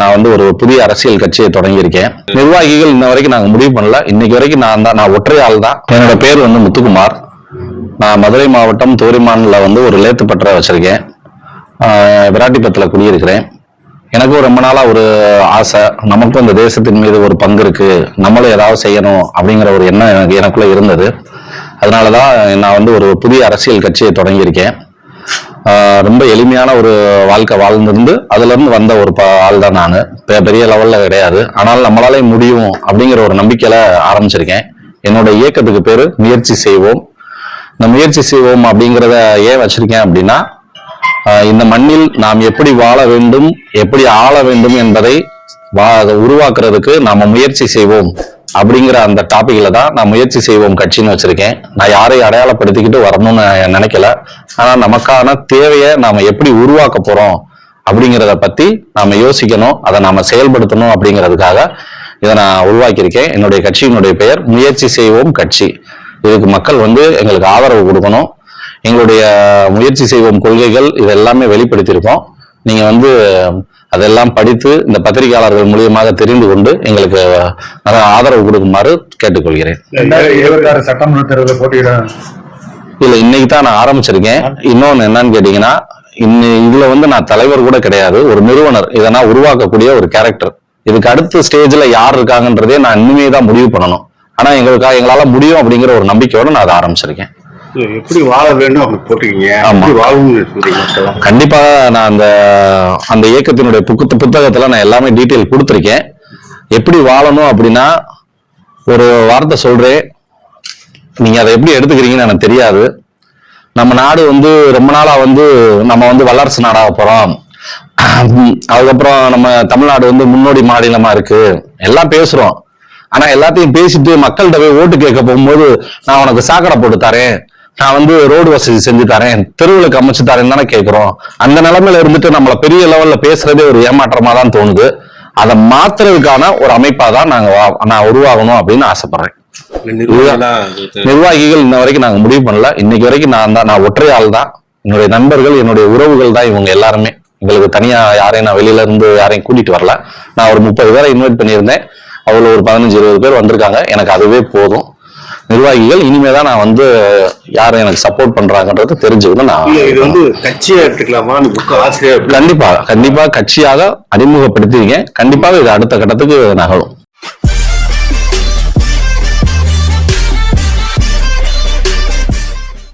நான் வந்து ஒரு புதிய அரசியல் கட்சியை தொடங்கியிருக்கேன். நிர்வாகிகள் இன்ன வரைக்கும் நாங்கள் முடிவு பண்ணல. இன்னைக்கு வரைக்கும் நான் தான் நான் ஒற்றை ஆள் தான். என்னோட பேர் வந்து முத்துக்குமார். நான் மதுரை மாவட்டம் தோரிமானில் வந்து ஒரு லேத்து பற்ற வச்சிருக்கேன் விராட்டிப்பத்தில் குடியிருக்கிறேன். எனக்கும் ரொம்ப நாளாக ஒரு ஆசை நமக்கும் இந்த தேசத்தின் மீது ஒரு பங்கு இருக்கு நம்மளும் ஏதாவது செய்யணும் அப்படிங்கிற ஒரு எண்ணம் எனக்கு எனக்குள்ள இருந்தது. அதனால தான் நான் வந்து ஒரு புதிய அரசியல் கட்சியை தொடங்கியிருக்கேன். ரொம்ப எளிமையான ஒரு வாழ்க்கை வாழ்ந்திருந்து அதுலேருந்து வந்த ஒரு ஆள் தான் நான். பெரிய லெவலில் கிடையாது. ஆனால் நம்மளாலே முடியும் அப்படிங்கிற ஒரு நம்பிக்கையில் ஆரம்பிச்சிருக்கேன். என்னோட இயக்கத்துக்கு பேர் முயற்சி செய்வோம். இந்த முயற்சி செய்வோம் அப்படிங்கிறத ஏன் வச்சிருக்கேன் அப்படின்னா இந்த மண்ணில் நாம் எப்படி வாழ வேண்டும் எப்படி ஆள வேண்டும் என்பதை வா- அதை உருவாக்குறதுக்கு நாம் முயற்சி செய்வோம். அப்படிங்கிற அந்த டாப்பிக்கில் தான் நான் முயற்சி செய்வோம் கட்சின்னு வச்சுருக்கேன். நான் யாரையும் அடையாளப்படுத்திக்கிட்டு வரணும்னு நினைக்கல. ஆனால் நமக்கான தேவையை நாம் எப்படி உருவாக்க போகிறோம் அப்படிங்கிறத பற்றி நாம் யோசிக்கணும். அதை நாம் செயல்படுத்தணும் அப்படிங்கிறதுக்காக இதை நான் உருவாக்கியிருக்கேன். என்னுடைய கட்சியினுடைய பெயர் முயற்சி செய்வோம் கட்சி. இதுக்கு மக்கள் வந்து எங்களுக்கு ஆதரவு கொடுக்கணும். எங்களுடைய முயற்சி செய்வோம் கொள்கைகள் இதெல்லாமே வெளிப்படுத்தியிருக்கோம். நீங்க வந்து அதெல்லாம் படித்து இந்த பத்திரிகையாளர்கள் மூலியமாக தெரிந்து கொண்டு எங்களுக்கு ஆதரவு கொடுக்குமாறு கேட்டுக்கொள்கிறேன். சட்டமன்ற தேர்தலில் போட்டியிட இல்ல இன்னைக்கு தான் நான் ஆரம்பிச்சிருக்கேன். இன்னொன்னு என்னன்னு கேட்டீங்கன்னா இன்னி இதுல வந்து நான் தலைவர் கூட கிடையாது ஒரு நிறுவனர். இதை நான் உருவாக்கக்கூடிய ஒரு கேரக்டர் இதுக்கு அடுத்த ஸ்டேஜ்ல யார் இருக்காங்கன்றதே நான் இனிமே தான் முடிவு பண்ணணும். ஆனா எங்களுக்காக எங்களால முடியும் அப்படிங்கிற ஒரு நம்பிக்கையோட நான் அதை ஆரம்பிச்சிருக்கேன். எப்படி வாழ வேண்டும் அப்படி போட்டிருக்கீங்க? ஆமா. எப்படி வாழணும்னு சொல்றீங்க கண்டிப்பா நான் அந்த அந்த இயக்கத்தினுடைய புக்கு புத்தகத்துல நான் எல்லாமே டீட்டெயில் கொடுத்துருக்கேன். எப்படி வாழணும் அப்படின்னா ஒரு வார்த்தை சொல்றேன். நீங்க அதை எப்படி எடுத்துக்கிறீங்கன்னு எனக்கு தெரியாது. நம்ம நாடு வந்து ரொம்ப நாளா வந்து நம்ம வந்து வல்லரசு நாடாக போறோம். அதுக்கப்புறம் நம்ம தமிழ்நாடு வந்து முன்னோடி மாநிலமா இருக்கு. எல்லாம் பேசுறோம். ஆனா எல்லாத்தையும் பேசிட்டு மக்கள்கிட்ட போய் ஓட்டு கேட்க போகும்போது நான் உனக்கு சாக்கடை போட்டு தரேன். நான் வந்து ரோடு வசதி செஞ்சு தரேன் தெருவுகளுக்கு அமைச்சு தரேன் தானே கேட்கிறோம் அந்த நிலைமையில இருந்துட்டு நம்மள பெரிய லெவல்ல பேசுறதே ஒரு ஏமாற்றமா தான் தோணுது. அதை மாத்துறதுக்கான ஒரு அமைப்பா தான் நாங்க நான் உருவாகணும் அப்படின்னு ஆசைப்படுறேன். நிர்வாகிகள் இன்ன வரைக்கும் நாங்க முடிவு பண்ணல. இன்னைக்கு வரைக்கும் நான் தான் நான் ஒற்றை ஆள் தான். என்னுடைய நண்பர்கள் என்னுடைய உறவுகள் தான் இவங்க எல்லாருமே. எங்களுக்கு தனியா யாரையும் நான் வெளியில இருந்து யாரையும் கூட்டிட்டு வரல. நான் ஒரு முப்பது பேரை இன்வைட் பண்ணியிருந்தேன். அவ்வளவு ஒரு பதினஞ்சு இருபது பேர் வந்திருக்காங்க. எனக்கு அதுவே போதும். நிர்வாகிகள் இனிமே தான் நான் வந்து யார் எனக்கு சப்போர்ட் பண்றாங்கன்றது தெரிஞ்சுக்கணும் இல்ல இது நான் வந்து கட்சியா எடுத்துக்கலாமா? கண்டிப்பா கண்டிப்பா கட்சியாக அறிமுகப்படுத்திருக்கேன். கண்டிப்பாக இது அடுத்த கட்டத்துக்கு நகரும்.